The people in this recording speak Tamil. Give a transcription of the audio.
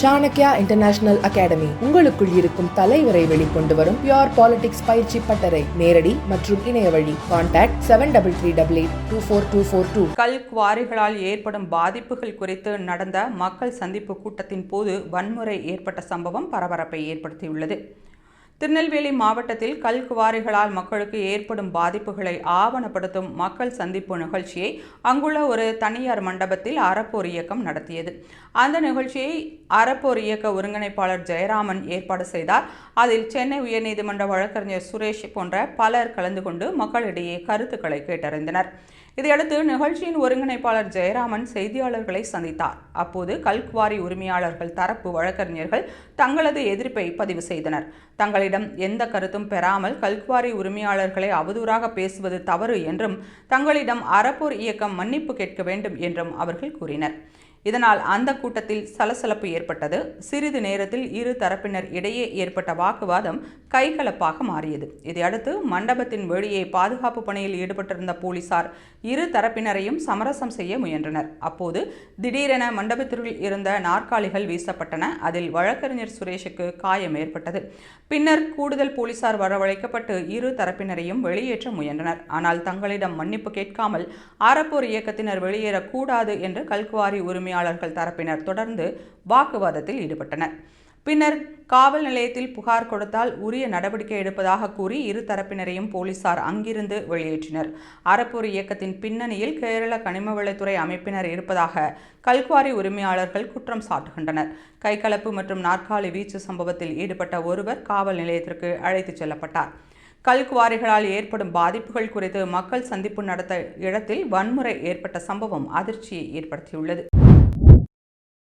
சாணக்யா இன்டர்நேஷனல் அகாடமி உங்களுக்குள் இருக்கும் தலைவரை வெளிக்கொண்டு வரும் பியோர் பாலிடிக்ஸ் பயிற்சி பட்டறை. நேரடி மற்றும் இணைய வழி. Contact seven double three double eight two four two four two கல் குவாரிகளால் ஏற்படும் பாதிப்புகள் குறித்து நடந்த மக்கள் சந்திப்பு கூட்டத்தின் போது வன்முறை ஏற்பட்ட சம்பவம் பரபரப்பை ஏற்படுத்தியுள்ளது. திருநெல்வேலி மாவட்டத்தில் கல் குவாரிகளால் மக்களுக்கு ஏற்படும் பாதிப்புகளை ஆவணப்படுத்தும் மக்கள் சந்திப்பு நிகழ்ச்சியை அங்குள்ள ஒரு தனியார் மண்டபத்தில் அறப்போர் இயக்கம் நடத்தியது. அந்த நிகழ்ச்சியை அறப்போர் இயக்க ஒருங்கிணைப்பாளர் ஜெயராமன் ஏற்பாடு செய்தார். அதில் சென்னை உயர்நீதிமன்ற வழக்கறிஞர் சுரேஷ் போன்ற பலர் கலந்து கொண்டு மக்களிடையே கருத்துக்களை கேட்டறிந்தனர். இதையடுத்து நிகழ்ச்சியின் ஒருங்கிணைப்பாளர் ஜெயராமன் செய்தியாளர்களை சந்தித்தார். அப்போது கல்குவாரி உரிமையாளர்கள் தரப்பு வழக்கறிஞர்கள் தங்களது எதிர்ப்பை பதிவு செய்தனர். தங்களிடம் எந்த கருத்தும் பெறாமல் கல்குவாரி உரிமையாளர்களை அவதூறாக பேசுவது தவறு என்றும் தங்களிடம் அறப்போர் இயக்கம் மன்னிப்பு கேட்க வேண்டும் என்றும் அவர்கள் கூறினர். இதனால் அந்த கூட்டத்தில் சலசலப்பு ஏற்பட்டது. சிறிது நேரத்தில் இரு தரப்பினர் இடையே ஏற்பட்ட வாக்குவாதம் கைகலப்பாக மாறியது. இதையடுத்து மண்டபத்தின் வெளியே பாதுகாப்பு பணியில் ஈடுபட்டிருந்த போலீசார் இரு தரப்பினரையும் சமரசம் செய்ய முயன்றனர். அப்போது திடீரென மண்டபத்திற்குள் இருந்த நாற்காலிகள் வீசப்பட்டன. அதில் வழக்கறிஞர் சுரேஷுக்கு காயம் ஏற்பட்டது. பின்னர் கூடுதல் போலீசார் வரவழைக்கப்பட்டு இரு தரப்பினரையும் வெளியேற்ற முயன்றனர். ஆனால் தங்களிடம் மன்னிப்பு கேட்காமல் ஆரப்போர் இயக்கத்தினர் வெளியேறக்கூடாது என்று கல்குவாரி பணியாளர்கள் தரப்பினர் தொடர்ந்து வாக்குவாதத்தில் ஈடுபட்டனர். பின்னர் காவல் நிலையத்தில் புகார் கொடுத்தால் உரிய நடவடிக்கை எடுப்பதாக கூறி இரு தரப்பினரையும் போலீசார் அங்கிருந்து வெளியேற்றினர். அறப்பூர் இயக்கத்தின் பின்னணியில் கேரள கனிமவளத்துறை அமைப்பினர் இருப்பதாக கல்குவாரி உரிமையாளர்கள் குற்றம் சாட்டுகின்றனர். கைகலப்பு மற்றும் நாற்காலி வீச்சு சம்பவத்தில் ஈடுபட்ட ஒருவர் காவல் நிலையத்திற்கு அழைத்துச் செல்லப்பட்டார். கல்குவாரிகளால் ஏற்படும் பாதிப்புகள் குறித்து மக்கள் சந்திப்பு நடத்த இடத்தில் வன்முறை ஏற்பட்ட சம்பவம் அதிர்ச்சியை ஏற்படுத்தியுள்ளது.